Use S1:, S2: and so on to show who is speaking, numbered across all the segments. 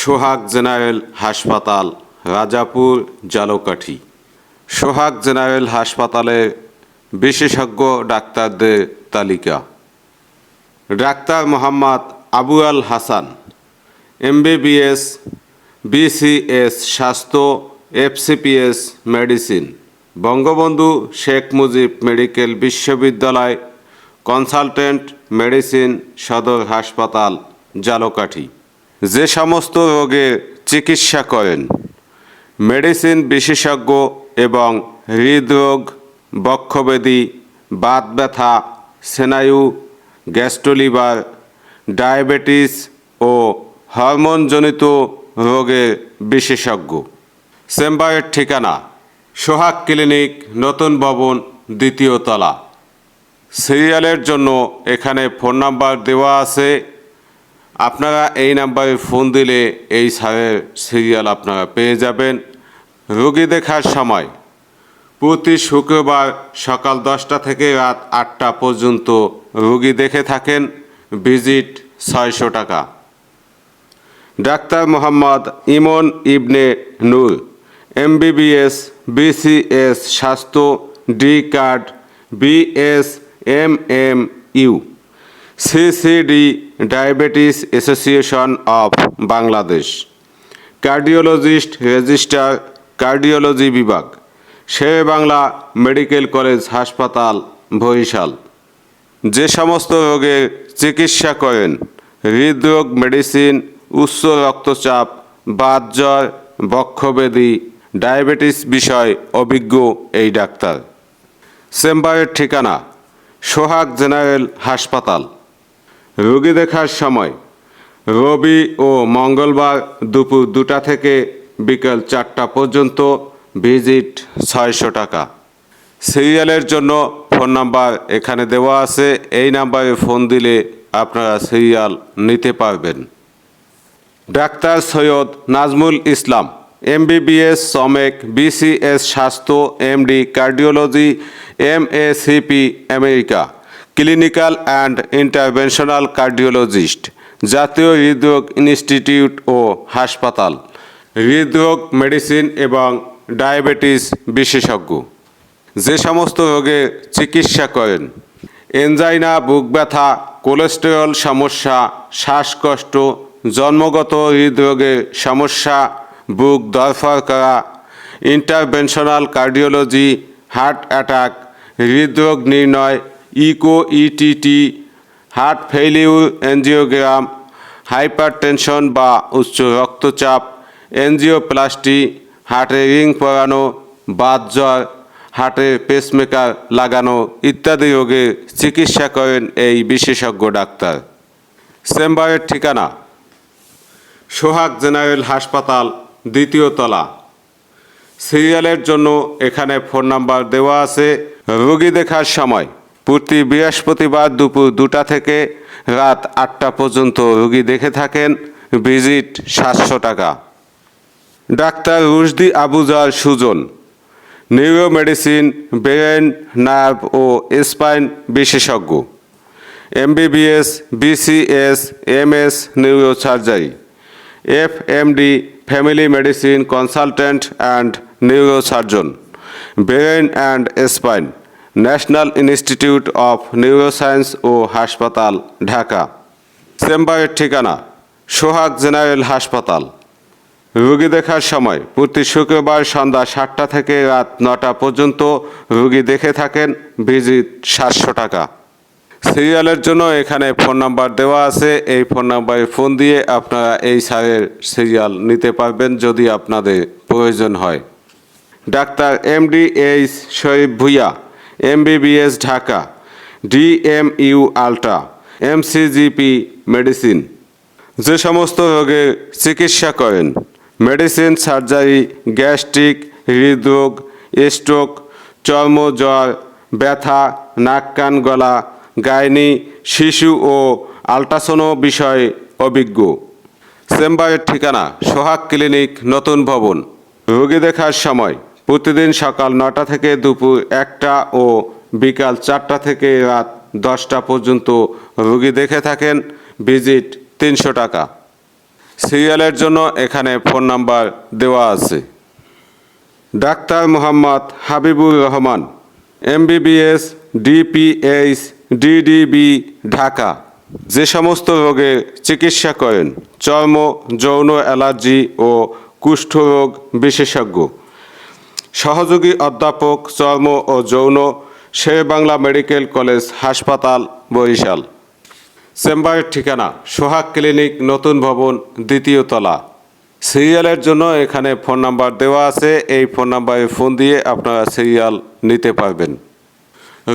S1: সোহাগ general হাসপাতাল, রাজাপুর জালকাঠি। সোহাগ general হাসপাতালে বিশেষজ্ঞ ডাক্তারদের তালিকা। Doctor Mohammad Abu Al Hasan, MBBS, BCS, স্বাস্থ্য, FCPS, medicine. Bangabandhu Sheikh Mujib medical বিশ্ববিদ্যালয় কনসালটেন্ট মেডিসিন সদর হাসপাতাল, জালকাঠি। যে সমস্ত রোগের চিকিৎসা করেন, মেডিসিন বিশেষজ্ঞ এবং হৃদরোগ, বক্ষব্যাধি, বাত ব্যথা, স্নায়ু, গ্যাস্ট্রোলিভার, ডায়াবেটিস ও হরমোনজনিত রোগের বিশেষজ্ঞ। চেম্বারের ঠিকানা, সোহাগ ক্লিনিক, নতুন ভবন, দ্বিতীয় তলা। সিরিয়ালের জন্য এখানে ফোন নাম্বার দেওয়া আছে। আপনারা এই নাম্বারে ফোন দিলে এই সারের সিরিয়াল আপনারা পেয়ে যাবেন। রোগী দেখার সময় প্রতি শুক্রবার সকাল দশটা থেকে রাত আটটা পর্যন্ত রোগী দেখে থাকেন। ভিজিট ছয়শো টাকা। Doctor Mohammad Imon Ibne Nur, MBBS, BCS, স্বাস্থ্য, D card BS M M U CCD diabetes association of Bangladesh. Cardiologist registrar cardiology বিভাগ শেরে বাংলা মেডিকেল কলেজ হাসপাতাল, বরিশাল। যে সমস্ত রোগের চিকিৎসা করেন, হৃদরোগ মেডিসিন, উচ্চ রক্তচাপ, বাত জ্বর, বক্ষব্যাধি, ডায়াবেটিস বিষয় অভিজ্ঞ এই ডাক্তার। চেম্বারের ঠিকানা, সোহাগ জেনারেল হাসপাতাল। রোগী দেখার সময় রবি ও মঙ্গলবার দুপুর দুটা থেকে বিকেল চারটা পর্যন্ত ভিজিট ছয়শো টাকা। সিরিয়ালের জন্য ফোন নাম্বার এখানে দেওয়া আছে। এই নাম্বারে ফোন দিলে আপনারা সিরিয়াল নিতে পারবেন। ডাক্তার সৈয়দ নাজমুল ইসলাম, এমবিবিএস, সমেক, বিসিএস, স্বাস্থ্য, MD, cardiology M A CP America. Clinical and interventional cardiologist, জাতীয় হৃদরোগ ইনস্টিটিউট ও হাসপাতাল, হৃদরোগ মেডিসিন এবং ডায়াবেটিস বিশেষজ্ঞ। যে সমস্ত রোগের চিকিৎসা করেন এনজাইনা বুক ব্যথা, কোলেস্টেরল সমস্যা, শ্বাসকষ্ট, জন্মগত হৃদরোগের সমস্যা, বুক দরফর করা, ইন্টারভেনশনাল কার্ডিওলজি, হার্ট অ্যাটাক, হৃদরোগ নির্ণয় echo ETT heart failure angiogram hypertension বা উচ্চ রক্তচাপ এনজিওপ্লাস্টি হার্টে রিং পরানো, বাত জ্বর হার্টে পেসমেকার লাগানো ইত্যাদি রোগের চিকিৎসা করেন এই বিশেষজ্ঞ ডাক্তার। চেম্বারের ঠিকানা, সোহাগ জেনারেল হাসপাতাল, দ্বিতীয় তলা। সিরিয়ালের জন্য এখানে ফোন নাম্বার দেওয়া আছে। রোগী দেখার সময়। প্রতি বৃহস্পতিবার দুপুর দুটা থেকে রাত আটটা পর্যন্ত রুগী দেখে থাকেন ভিজিট সাতশো টাকা। Doctor Rushdi Abuzar Sujon neuro medicine brain, nerve ও স্পাইন বিশেষজ্ঞ, MBBS, BCS, MS neuro surgery F MD family medicine consultant and neuro surgeon brain and spine. National institute of neuroscience ও হাসপাতাল, ঢাকা। চেম্বারের ঠিকানা, সোহাগ জেনারেল হাসপাতাল। রোগী দেখার সময়, প্রতি শুক্রবার সন্ধ্যা সাতটা থেকে রাত নটা পর্যন্ত রোগী দেখে থাকেন, ভিজিট সাতশো টাকা। সিরিয়ালের জন্য এখানে ফোন নাম্বার দেওয়া আছে, এই ফোন নাম্বারে ফোন দিয়ে আপনারা এই সারের সিরিয়াল নিতে পারবেন যদি আপনাদের প্রয়োজন হয়। Doctor MD H Sharif Bhuiyan MBBS Dhaka DMU ultra MCGP medicine যে সমস্ত রোগের চিকিৎসা করেন, মেডিসিন, সার্জারি, গ্যাস্ট্রিক, হৃদরোগ, স্ট্রোক, চর্ম, জ্বর, ব্যথা, নাক, কান, গলা, গাইনি, শিশু ও আল্ট্রাসোনো বিষয়ে অভিজ্ঞ। চেম্বারের ঠিকানা সোহাগ ক্লিনিক, নতুন ভবন। রোগী দেখার সময় প্রতিদিন সকাল নটা থেকে দুপুর একটা ও বিকাল চারটা থেকে রাত দশটা পর্যন্ত রুগী দেখে থাকেন, ভিজিট তিনশো টাকা। সিরিয়ালের জন্য এখানে ফোন নাম্বার দেওয়া আছে। Doctor Mohammad Habibur Rahman, MBBS, DPH, DDB, Dhaka. যে সমস্ত রোগের চিকিৎসা করেন, চর্ম, যৌন অ্যালার্জি ও কুষ্ঠরোগ বিশেষজ্ঞ। সহযোগী অধ্যাপক, চর্ম ও যৌন শেরবাংলা মেডিকেল কলেজ, হাসপাতাল, বরিশাল। চেম্বারের ঠিকানা, সোহাগ ক্লিনিক, নতুন ভবন, দ্বিতীয় তলা। সিরিয়ালের জন্য এখানে ফোন নাম্বার দেওয়া আছে। এই ফোন নাম্বারে ফোন দিয়ে আপনারা সিরিয়াল নিতে পারবেন।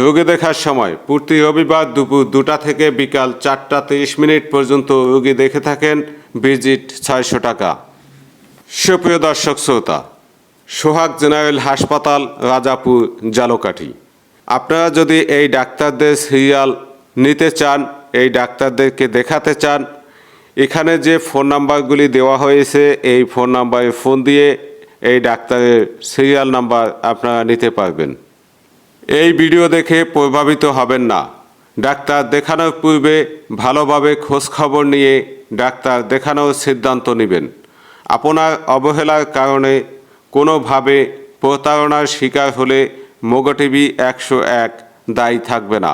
S1: রোগী দেখার সময়, প্রতি রবিবার দুপুর দুটা থেকে বিকাল চারটা তিরিশ মিনিট পর্যন্ত রোগী দেখে থাকেন। ভিজিট ছয়শো টাকা। সুপ্রিয় দর্শক, শ্রোতা সোহাগ জেনারেল হাসপাতাল, রাজাপুর, জালকাঠি। আপনারা যদি এই ডাক্তারদের সিরিয়াল নিতে চান, এই ডাক্তারদেরকে দেখাতে চান, এখানে যে ফোন নাম্বারগুলি দেওয়া হয়েছে, এই ফোন নাম্বারে ফোন দিয়ে এই ডাক্তারের সিরিয়াল নাম্বার আপনারা নিতে পারবেন। এই ভিডিও দেখে প্রভাবিত হবেন না। ডাক্তার দেখানোর পূর্বে ভালোভাবে খোঁজখবর নিয়ে ডাক্তার দেখানোর সিদ্ধান্ত নেবেন। আপনার অবহেলার কারণে কোনোভাবে প্রতারণার শিকার হলে মোগো টিভি একশো এক দায়ী থাকবে না।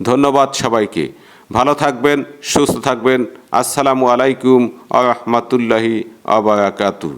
S1: ধন্যবাদ সবাইকে। ভালো থাকবেন, সুস্থ থাকবেন। আসসালামু আলাইকুম আ রহমতুল্লাহি আবরাকাতু